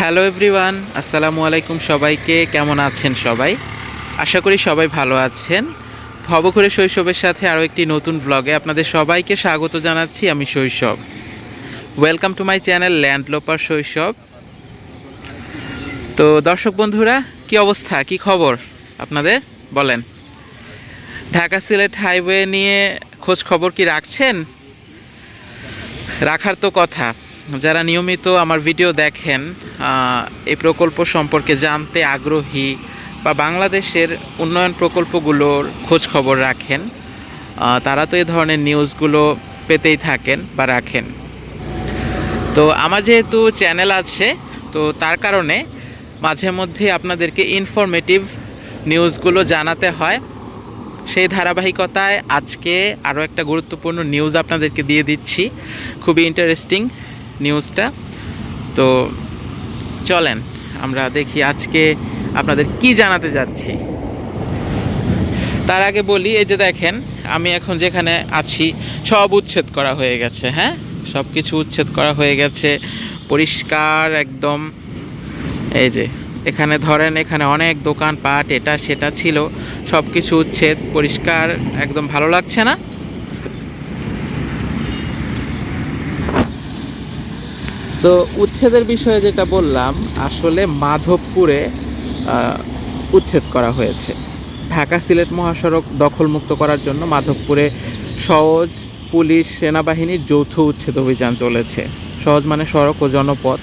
Hello everyone আসসালামু আলাইকুম সবাইকে, কেমন আছেন সবাই? আশা করি সবাই ভালো আছেন। ভবঘুরে শৈশবের সাথে আরও একটি নতুন ব্লগে আপনাদের সবাইকে স্বাগত জানাচ্ছি আমি Shaishab. Welcome to my channel landloper Shaishab তো দর্শক বন্ধুরা, কি অবস্থা? কি খবর? আপনাদের? বলেন। ঢাকা সিলেট হাইওয়ে নিয়ে খোঁজ খবর কি রাখছেন? রাখার তো কথা। যারা নিয়মিত আমার ভিডিও দেখেন এই প্রকল্প সম্পর্কে জানতে আগ্রহী বা বাংলাদেশের উন্নয়ন প্রকল্পগুলোর খোঁজ খবর রাখেন তারা তো এই ধরনের নিউজগুলো পেতেই থাকেন বা রাখেন। তো আমার যেহেতু চ্যানেল আছে, তো তার কারণে মাঝে মধ্যে আপনাদেরকে ইনফরমেটিভ নিউজগুলো জানাতে হয়। সেই ধারাবাহিকতায় আজকে আরও একটা গুরুত্বপূর্ণ নিউজ আপনাদেরকে দিয়ে দিচ্ছি। খুবই ইন্টারেস্টিং নিউজটা তো চলেন, আমরা দেখি আজকে আপনাদের কি জানাতে যাচ্ছি। তার আগে বলি, এই যে দেখেন, আমি এখন যেখানে আছি, সব উচ্ছেদ করা হয়ে গেছে হ্যাঁ? সব কিছু উচ্ছেদ করা হয়ে গেছে, পরিষ্কার একদম। এই যে, এখানে ধরেন, এখানে অনেক দোকানপাট, এটা সেটা ছিল সব কিছু উচ্ছেদ, পরিষ্কার, একদম ভালো লাগছে না? তো উচ্ছেদের বিষয়ে যেটা বললাম, আসলে মাধবপুরে উচ্ছেদ করা হয়েছে। ঢাকা সিলেট মহাসড়ক দখলমুক্ত করার জন্য মাধবপুরে সহজ পুলিশ সেনাবাহিনীর যৌথ উচ্ছেদ অভিযান চলেছে। সহজ মানে সড়ক ও জনপথ।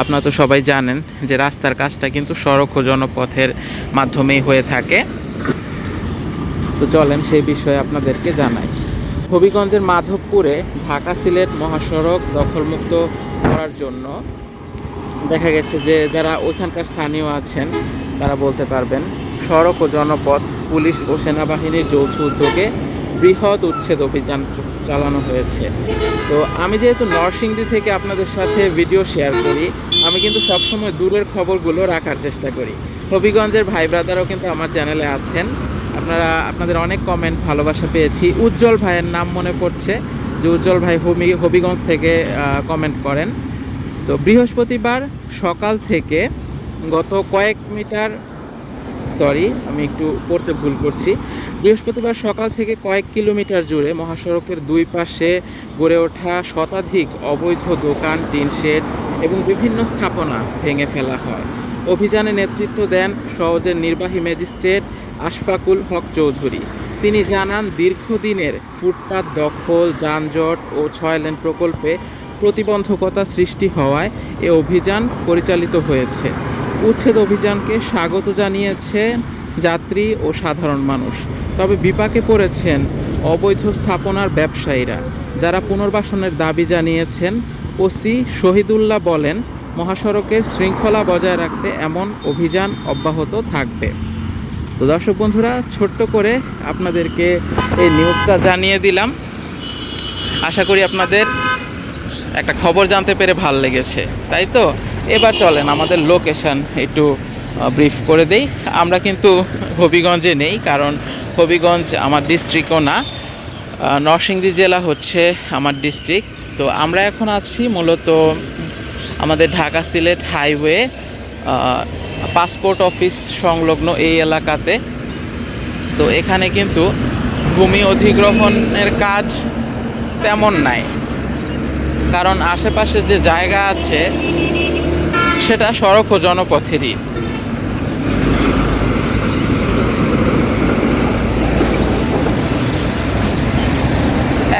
আপনারা তো সবাই জানেন যে রাস্তার কাজটা কিন্তু সড়ক ও জনপথের মাধ্যমেই হয়ে থাকে। তো চলেন সেই বিষয়ে আপনাদেরকে জানাই। হবিগঞ্জের মাধবপুরে ঢাকা সিলেট মহাসড়ক দখলমুক্ত করার জন্য দেখা গেছে যে যারা ওইখানকার স্থানীয় আছেন, তারা বলতে পারবেন, সড়ক ও জনপথ, পুলিশ ও সেনাবাহিনীর যৌথ উদ্যোগে বৃহৎ উচ্ছেদ অভিযান চালানো হয়েছে। তো আমি যেহেতু নরসিংদী থেকে আপনাদের সাথে ভিডিও শেয়ার করি, আমি কিন্তু সবসময় দূরের খবরগুলো রাখার চেষ্টা করি। হবিগঞ্জের ভাই ব্রাদারও কিন্তু আমার চ্যানেলে আছেন। আপনারা, আপনাদের অনেক কমেন্ট ভালোবাসা পেয়েছি। উজ্জ্বল ভাইয়ের নাম মনে পড়ছে। যে উজ্জ্বল ভাই হবি হবিগঞ্জ থেকে কমেন্ট করেন। তো বৃহস্পতিবার সকাল থেকে গত কয়েক মিটার সরি আমি একটু পড়তে ভুল করছি। বৃহস্পতিবার সকাল থেকে কয়েক কিলোমিটার জুড়ে মহাসড়কের দুই পাশে গড়ে ওঠা শতাধিক অবৈধ দোকান, টিন শেড এবং বিভিন্ন স্থাপনা ভেঙে ফেলা হয়। অভিযানে নেতৃত্ব দেন সহজের নির্বাহী ম্যাজিস্ট্রেট আশফাকুল হক চৌধুরী। তিনি জানান, দীর্ঘদিনের ফুটপাত দখল, যানজট ও ছয় লেন প্রকল্পে প্রতিবন্ধকতা সৃষ্টি হওয়ায় এ অভিযান পরিচালিত হয়েছে। উচ্ছেদ অভিযানকে স্বাগত জানিয়েছে যাত্রী ও সাধারণ মানুষ। তবে বিপাকে পড়েছেন অবৈধ স্থাপনার ব্যবসায়ীরা, যারা পুনর্বাসনের দাবি জানিয়েছেন। ওসি শহীদুল্লাহ বলেন, মহাসড়কের শৃঙ্খলা বজায় রাখতে এমন অভিযান অব্যাহত থাকবে। তো দর্শক বন্ধুরা, ছোট্ট করে আপনাদেরকে এই নিউজটা জানিয়ে দিলাম। আশা করি আপনাদের একটা খবর জানতে পেরে ভালো লেগেছে। তাই তো? এবার চলেন আমাদের লোকেশন একটু ব্রিফ করে দেই। আমরা কিন্তু হবিগঞ্জে নেই, কারণ হবিগঞ্জ আমার ডিস্ট্রিক্টও না। নরসিংদী জেলা হচ্ছে আমার ডিস্ট্রিক্ট তো আমরা এখন আছি মূলত আমাদের Dhaka Sylhet highway passport office সংলগ্ন এই এলাকাতে। তো এখানে কিন্তু ভূমি অধিগ্রহণের কাজ তেমন নাই। কারণ আশেপাশে যে জায়গা আছে, সেটা সড়ক ও জনপথেরই।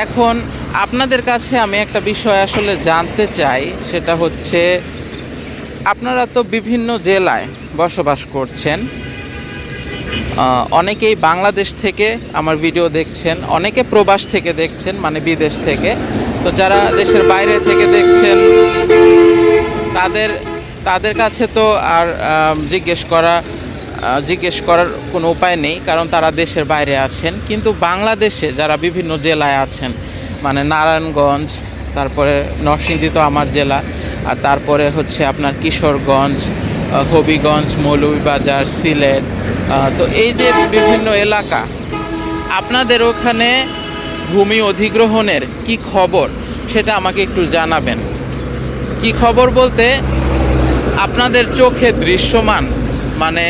এখন আপনাদের কাছে আমি একটা বিষয় আসলে জানতে চাই, সেটা হচ্ছে আপনারা তো বিভিন্ন জেলায় বসবাস করছেন। অনেকেই বাংলাদেশ থেকে আমার ভিডিও দেখছেন, অনেকে প্রবাস থেকে দেখছেন মানে বিদেশ থেকে। তো যারা দেশের বাইরে থেকে দেখছেন, তাদের তাদের কাছে তো আর জিজ্ঞেস করা জিজ্ঞেস করার কোনো উপায় নেই, কারণ তারা দেশের বাইরে আছেন। কিন্তু বাংলাদেশে যারা বিভিন্ন জেলায় আছেন মানে নারায়ণগঞ্জ, তারপরে নরসিংদী তো আমার জেলা আর তারপরে হচ্ছে আপনার কিশোরগঞ্জ হবিগঞ্জ, মৌলভীবাজার, সিলেট তো এই যে বিভিন্ন এলাকা, আপনাদের ওখানে ভূমি অধিগ্রহণের কি খবর সেটা আমাকে একটু জানাবেন। কি খবর বলতে, আপনাদের চোখে দৃশ্যমান মানে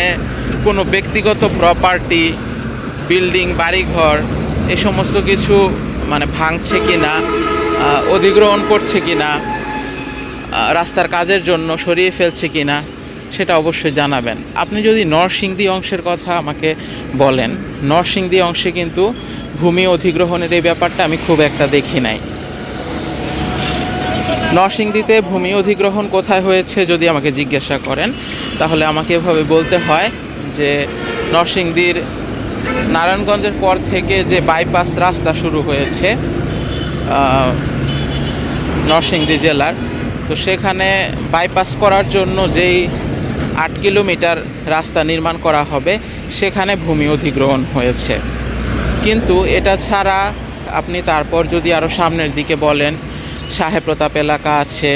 কোনো ব্যক্তিগত প্রপার্টি বিল্ডিং বাড়িঘর এই সমস্ত কিছু মানে ভাঙছে কি না অধিগ্রহণ করছে কি না রাস্তার কাজের জন্য সরিয়ে ফেলছে কি না সেটা অবশ্যই জানাবেন। আপনি যদি নরসিংদী অংশের কথা আমাকে বলেন, নরসিংদী অংশে কিন্তু ভূমি অধিগ্রহণের এই ব্যাপারটা আমি খুব একটা দেখি নাই। নরসিংদীতে ভূমি অধিগ্রহণ কোথায় হয়েছে যদি আমাকে জিজ্ঞাসা করেন, তাহলে আমাকে এভাবে বলতে হয় যে নরসিংদীর নারায়ণগঞ্জের পর থেকে যে বাইপাস রাস্তা শুরু হয়েছে নরসিংদী জেলার তো সেখানে বাইপাস করার জন্য যেই আট কিলোমিটার রাস্তা নির্মাণ করা হবে, সেখানে ভূমি অধিগ্রহণ হয়েছে। কিন্তু এটা ছাড়া আপনি তারপর যদি আরও সামনের দিকে বলেন সাহেব প্রতাপ এলাকা আছে,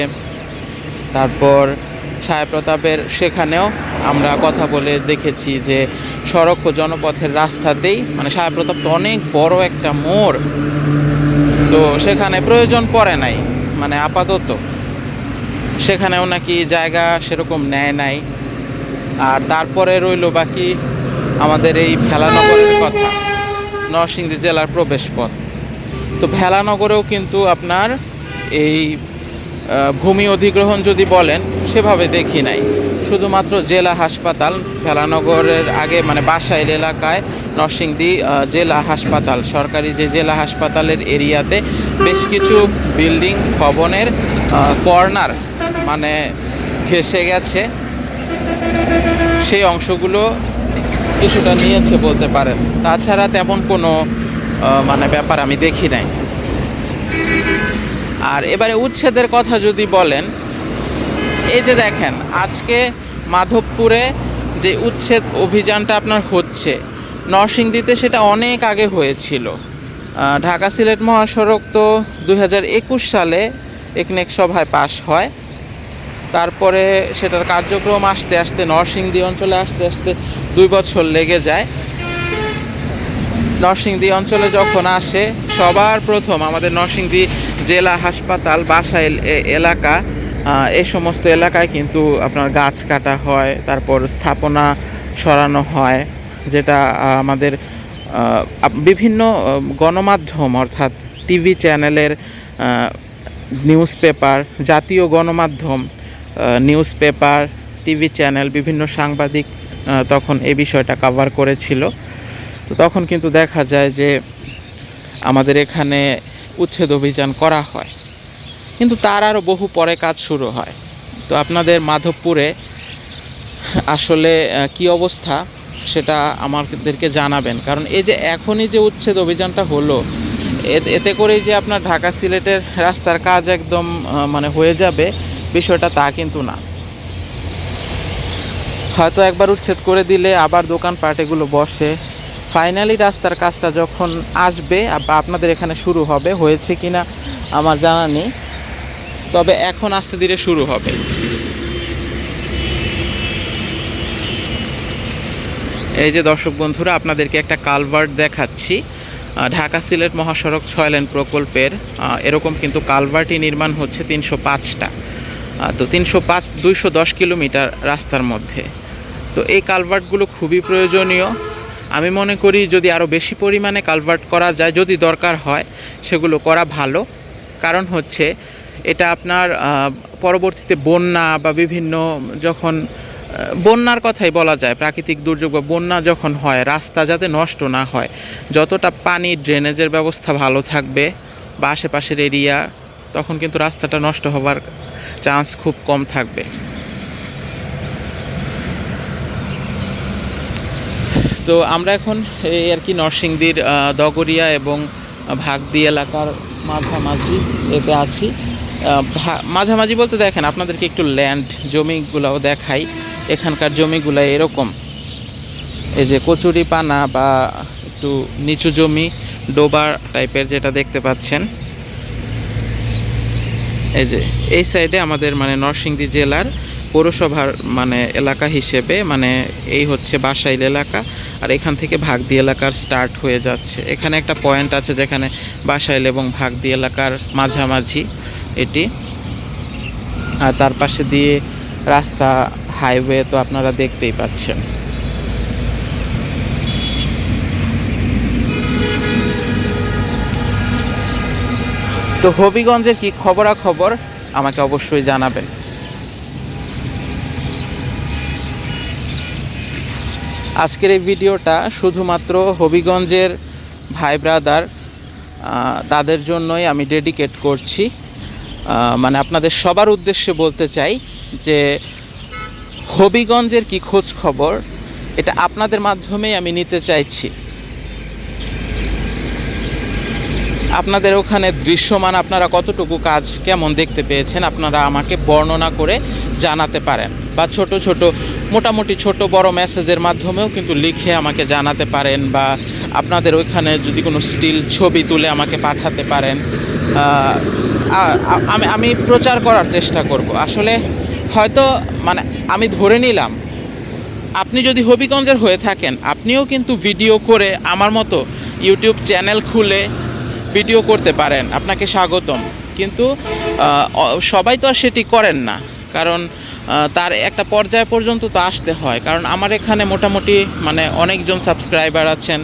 তারপর সাহেব প্রতাপের সেখানেও আমরা কথা বলে দেখেছি যে সড়ক ও জনপথের রাস্তাতেই মানে সাহেব প্রতাপ তো অনেক বড় একটা মোড়, তো সেখানে প্রয়োজন পড়ে নাই মানে আপাতত। সেখানেও নাকি জায়গা সেরকম নেয় নাই। আর তারপরে রইল বাকি আমাদের এই ভেলানগরের কথা, নরসিংদী জেলার প্রবেশপথ। তো ভেলানগরেও কিন্তু আপনার এই ভূমি অধিগ্রহণ যদি বলেন, সেভাবে দেখি নাই। শুধুমাত্র জেলা হাসপাতাল, ভেলানগরের আগে মানে বাসাইল এলাকায় নরসিংদী জেলা হাসপাতাল। সরকারি যে জেলা হাসপাতালের এরিয়াতে বেশ কিছু বিল্ডিং, ভবনের কর্নার মানে ঘেসে গেছে। সেই অংশগুলো কিছুটা নিয়েছে বলতে পারেন। তাছাড়া তেমন কোনো মানে ব্যাপার আমি দেখি নাই। আর এবারে উচ্ছেদের কথা যদি বলেন, এই যে দেখেন, আজকে মাধবপুরে যে উচ্ছেদ অভিযানটা আপনার হচ্ছে, নরসিংদীতে সেটা অনেক আগে হয়েছিল। ঢাকা সিলেট মহাসড়ক তো দু হাজার একুশ সালে একনেক সভায় পাশ হয়। তারপরে সেটার কার্যক্রম আসতে আসতে নরসিংদী অঞ্চলে আসতে আসতে দুই বছর লেগে যায়। নরসিংদী অঞ্চলে যখন আসে, সবার প্রথম আমাদের নরসিংদী জেলা হাসপাতাল এ- এলাকা। এই সমস্ত এলাকায় কিন্তু আপনার গাছ কাটা হয়, তারপর স্থাপনা সরানো হয়, যেটা আমাদের বিভিন্ন গণমাধ্যম অর্থাৎ টিভি চ্যানেলের নিউজ পেপার জাতীয় গণমাধ্যম নিউজ পেপার টিভি চ্যানেল, বিভিন্ন সাংবাদিক তখন এই বিষয়টা কভার করেছিল। তো তখন কিন্তু দেখা যায় যে আমাদের এখানে উচ্ছেদ অভিযান করা হয়। কিন্তু তার আরও বহু পরে কাজ শুরু হয়। তো আপনাদের মাধবপুরে আসলে কি অবস্থা সেটা আমাদেরকে জানাবেন। কারণ এই যে এখনই যে উচ্ছেদ অভিযানটা হলো এতে করেই যে আপনার ঢাকা সিলেটের রাস্তার কাজ একদম মানে হয়ে যাবে বিষয়টা তা কিন্তু না। হয়তো একবার উচ্ছেদ করে দিলে আবার দোকানপাট এগুলো বসে। ফাইনালি রাস্তার কাজটা যখন আসবে আপনাদের এখানে শুরু হবে, হয়েছে কিনা আমার জানা নেই। তবে এখন আস্তে ধীরে শুরু হবে। এই যে দর্শক বন্ধুরা, আপনাদেরকে একটা কালভার্ট দেখাচ্ছি। ঢাকা সিলেট মহাসড়ক ছয় লেন প্রকল্পের এরকম কিন্তু কালভার্টই নির্মাণ হচ্ছে তিনশো পাঁচটা। তো তিনশো পাঁচ, দুইশো দশ কিলোমিটার রাস্তার মধ্যে। তো এই কালভার্টগুলো খুবই প্রয়োজনীয়। আমি মনে করি যদি আরও বেশি পরিমাণে কালভার্ট করা যায়, যদি দরকার হয়, সেগুলো করা ভালো। কারণ হচ্ছে, এটা আপনার পরবর্তীতে বন্যা বা বিভিন্ন যখন বন্যার কথাই বলা যায়, প্রাকৃতিক দুর্যোগ বা বন্যা যখন হয়, রাস্তা যাতে নষ্ট না হয়, যতটা পানি ড্রেনেজের ব্যবস্থা ভালো থাকবে, বা আশেপাশের এরিয়া তখন কিন্তু রাস্তাটা নষ্ট হবার চান্স খুব কম থাকবে। তো আমরা এখন এই আর কি নরসিংদীর দগরিয়া এবং ভাগদি এলাকার মাঝামাঝি এতে আছি। মাঝামাঝি বলতে দেখেন, আপনাদেরকে একটু ল্যান্ড জমিগুলোও দেখাই। এখানকার জমিগুলো এরকম। এই যে কচুরি পানা বা একটু নিচু জমি, ডোবা টাইপের যেটা দেখতে পাচ্ছেন। এই যে, এই সাইডে আমাদের মানে নরসিংদী জেলার পৌরসভার মানে এলাকা হিসেবে মানে এই হচ্ছে বাসাইল এলাকা। আর এখান থেকে ভাগদি এলাকার স্টার্ট হয়ে যাচ্ছে। এখানে একটা পয়েন্ট আছে যেখানে বাসাইল এবং ভাগদি এলাকার মাঝামাঝি এটি। আর তার পাশে দিয়ে রাস্তা হাইওয়ে তো আপনারা দেখতেই পাচ্ছেন। তো হবিগঞ্জের কি খবরাখবর আমাকে অবশ্যই জানাবেন। আজকের এই ভিডিওটা শুধুমাত্র হবিগঞ্জের ভাই ব্রাদার তাদের জন্যই আমি ডেডিকেট করছি। মানে আপনাদের সবার উদ্দেশ্যে বলতে চাই যে হবিগঞ্জের কি খোঁজ খবর, এটা আপনাদের মাধ্যমেই আমি নিতে চাইছি। আপনাদের ওখানে দৃশ্যমান আপনারা কতটুকু কাজ কেমন দেখতে পেয়েছেন আপনারা আমাকে বর্ণনা করে জানাতে পারেন। বা ছোট ছোট, মোটামুটি ছোট বড় মেসেজের মাধ্যমেও কিন্তু লিখে আমাকে জানাতে পারেন বা আপনাদের ওইখানে যদি কোনো স্টিল ছবি তুলে আমাকে পাঠাতে পারেন। আমি আমি প্রচার করার চেষ্টা করব। আসলে হয়তো মানে আমি ধরে নিলাম, আপনি যদি হবিগঞ্জের হয়ে থাকেন, আপনিও কিন্তু ভিডিও করে আমার মতো ইউটিউব চ্যানেল খুলে ভিডিও করতে পারেন, আপনাকে স্বাগতম। কিন্তু সবাই তো আর সেটি করেন না। কারণ তার একটা পর্যায় পর্যন্ত তো আসতে হয়। কারণ আমার এখানে মোটামুটি মানে অনেকজন সাবস্ক্রাইবার আছেন,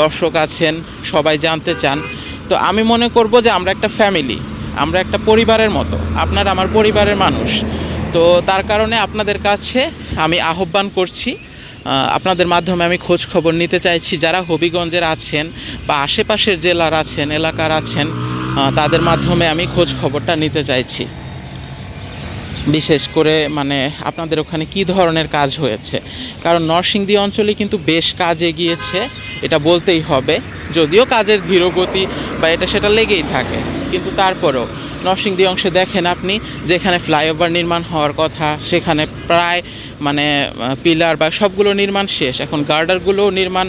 দর্শক আছেন, সবাই জানতে চান। তো আমি মনে করব যে আমরা একটা ফ্যামিলি, আমরা একটা পরিবারের মতো, আপনার আমার পরিবারের মানুষ। তো তার কারণে আপনাদের কাছে আমি আহ্বান করছি আপনাদের মাধ্যমে আমি খোঁজ খবর নিতে চাইছি। যারা হবিগঞ্জের আছেন বা আশেপাশের জেলার আছেন, এলাকার আছেন তাদের মাধ্যমে আমি খোঁজ খবরটা নিতে চাইছি। বিশেষ করে মানে আপনাদের ওখানে কি ধরনের কাজ হয়েছে? কারণ নরসিংদী অঞ্চলে কিন্তু বেশ কাজ এগিয়েছে, এটা বলতেই হবে। যদিও কাজের ধীরগতি বা এটা সেটা লেগেই থাকে, কিন্তু তারপরেও নরসিংদী অংশে দেখেন আপনি, যেখানে ফ্লাইওভার নির্মাণ হওয়ার কথা, সেখানে প্রায় মানে পিলার বা সবগুলো নির্মাণ শেষ। এখন গার্ডারগুলো নির্মাণ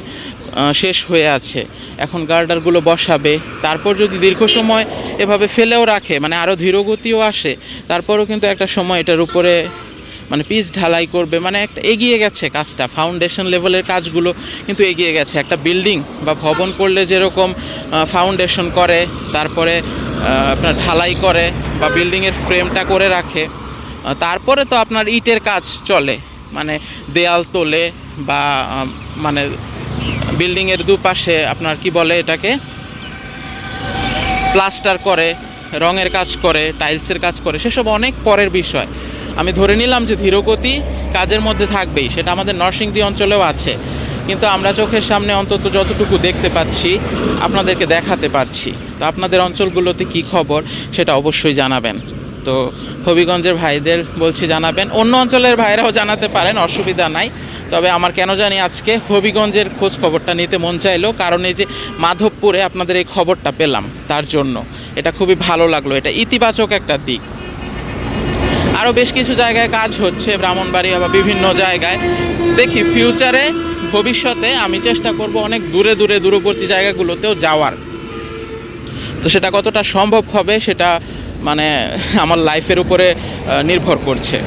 শেষ হয়ে আছে। এখন গার্ডারগুলো বসাবে। তারপর যদি দীর্ঘ সময় এভাবে ফেলেও রাখে মানে আরও ধীরগতিও আসে, তারপরও কিন্তু একটা সময় এটার উপরে মানে পিচ ঢালাই করবে। মানে একটা এগিয়ে গেছে কাজটা ফাউন্ডেশন লেভেলের কাজগুলো কিন্তু এগিয়ে গেছে। একটা বিল্ডিং বা ভবন করলে যেরকম ফাউন্ডেশন করে, তারপরে আপনার ঢালাই করে বা বিল্ডিংয়ের ফ্রেমটা করে রাখে। তারপরে তো আপনার ইটের কাজ চলে। মানে দেয়াল তোলে বা মানে বিল্ডিংয়ের দুপাশে আপনার কি বলে এটাকে? প্লাস্টার করে, রঙের কাজ করে, টাইলসের কাজ করে, সেসব অনেক পরের বিষয়। আমি ধরে নিলাম যে ধীরগতি কাজের মধ্যে থাকবেই, সেটা আমাদের নরসিংদী অঞ্চলেও আছে। কিন্তু আমরা চোখের সামনে অন্তত যতটুকু দেখতে পাচ্ছি, আপনাদেরকে দেখাতে পারছি। তো আপনাদের অঞ্চলগুলোতে কি খবর, সেটা অবশ্যই জানাবেন। তো হবিগঞ্জের ভাইদের বলছি জানাবেন। অন্য অঞ্চলের ভাইরাও জানাতে পারেন, অসুবিধা নাই। তবে আমার কেন জানি আজকে হবিগঞ্জের খোঁজ খবরটা নিতে মন চাইলো, কারণ এই যে মাধবপুরে আপনাদের এই খবরটা পেলাম, তার জন্য। এটা খুবই ভালো লাগল। এটা ইতিবাচক একটা দিক। আরও বেশ কিছু জায়গায় কাজ হচ্ছে, ব্রাহ্মণবাড়িয়া বা বিভিন্ন জায়গায়। দেখি ফিউচারে ভবিষ্যতে আমি চেষ্টা করব অনেক দূরে দূরে দূরবর্তী জায়গাগুলোতেও যাওয়ার। তো সেটা কতটা সম্ভব হবে সেটা মানে আমার লাইফের উপরে নির্ভর করছে।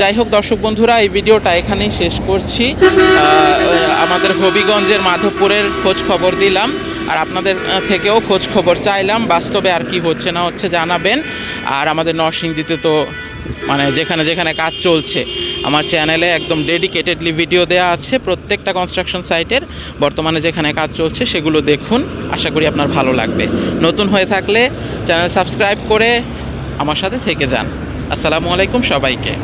যাই হোক, দর্শক বন্ধুরা, এই ভিডিওটা এখানেই শেষ করছি। আমাদের হবিগঞ্জের মাধবপুরের খোঁজ খবর দিলাম। আর আপনাদের থেকেও খোঁজ খবর চাইলাম, বাস্তবে আর কি হচ্ছে না হচ্ছে জানাবেন। আর আমাদের নরসিংদীতে তো মানে যেখানে যেখানে কাজ চলছে, আমার চ্যানেলে একদম ডেডিকেটেডলি ভিডিও দেওয়া আছে, প্রত্যেকটা কনস্ট্রাকশন সাইটের বর্তমানে যেখানে কাজ চলছে সেগুলো দেখুন, আশা করি আপনার ভালো লাগবে। নতুন হয়ে থাকলে চ্যানেল সাবস্ক্রাইব করে আমার সাথে থেকে যান। আসসালামু আলাইকুম সবাইকে।